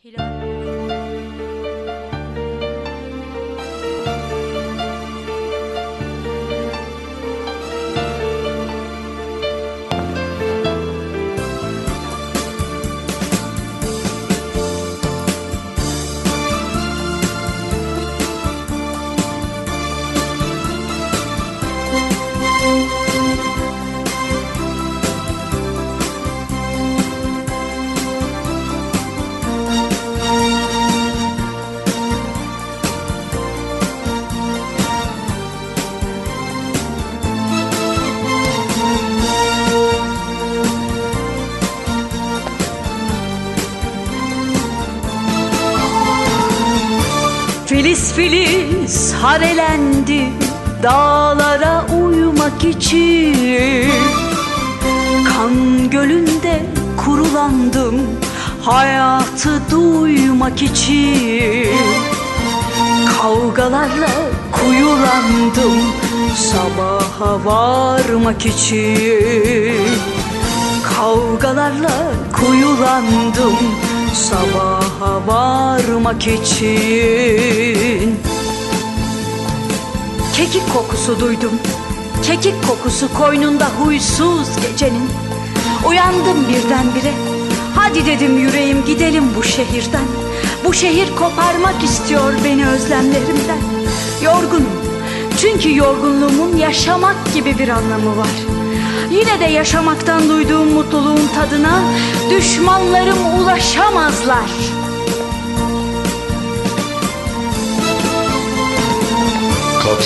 Hilal. Filiz filiz harelendi dağlara uyumak için. Kan gölünde kurulandım hayatı duymak için. Kavgalarla kuyulandım sabaha varmak için. Kavgalarla kuyulandım sabaha varmak için Kekik kokusu duydum. Kekik kokusu koynunda huysuz gecenin. Uyandım birdenbire. Hadi dedim yüreğim gidelim bu şehirden. Bu şehir koparmak istiyor beni özlemlerimden. Yorgunum. Çünkü yorgunluğumun yaşamak gibi bir anlamı var. Yine de yaşamaktan duyduğum mutluluğun tadına Düşmanlarım ulaşamazlar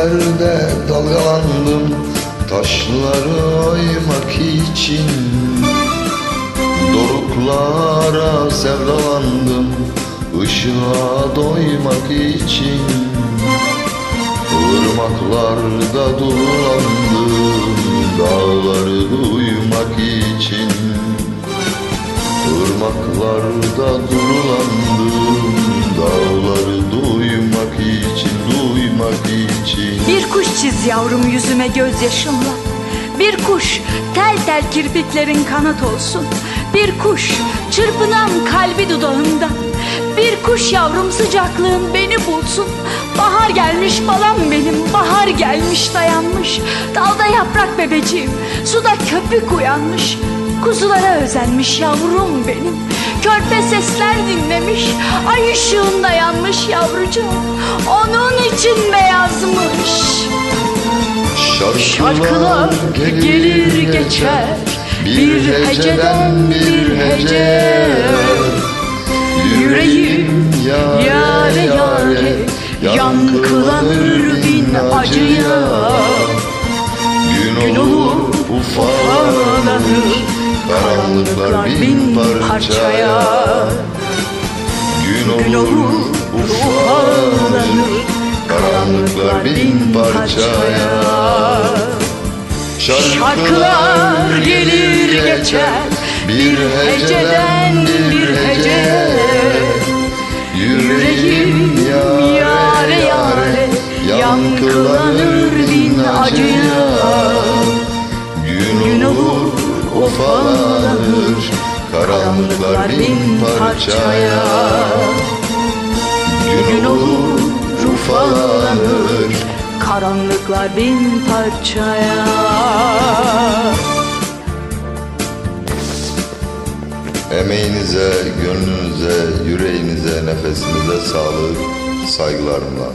Denizlerde dalgalandım Taşları oymak için. Doruklara sevdalandım Işığa doymak için. Irmaklarda dolandım Dağları duymak için. Irmaklarda durulandım Dağları duymak Bir kuş çiz yavrum yüzüme gözyaşınla. Bir kuş tel tel kirpiklerin kanat olsun. Bir kuş çırpınan kalbi dudağında. Bir kuş yavrum sıcaklığın beni bulsun. Bahar gelmiş balam benim Bahar gelmiş dayanmış. Dalda yaprak bebeciğim Suda köpük uyanmış Kuzulara özenmiş yavrum benim. Körpe sesler dinlemiş Ay ışığında yanmış yavrucuğum. Onun için beyazmış. Şarkılar gelir geçer. Bir heceden bir hece. Yüreğim Karanlıklar bin parçaya. Gün olur ufalanır Karanlıklar bin parçaya. Şarkılar gelir geçer. Bir heceden bir hece ufalanır Karanlıklar bin parçaya Gün olur ufalanır Karanlıklar bin parçaya Emeğinize, gönlünüze, yüreğinize, nefesinize sağlık, saygılarımla.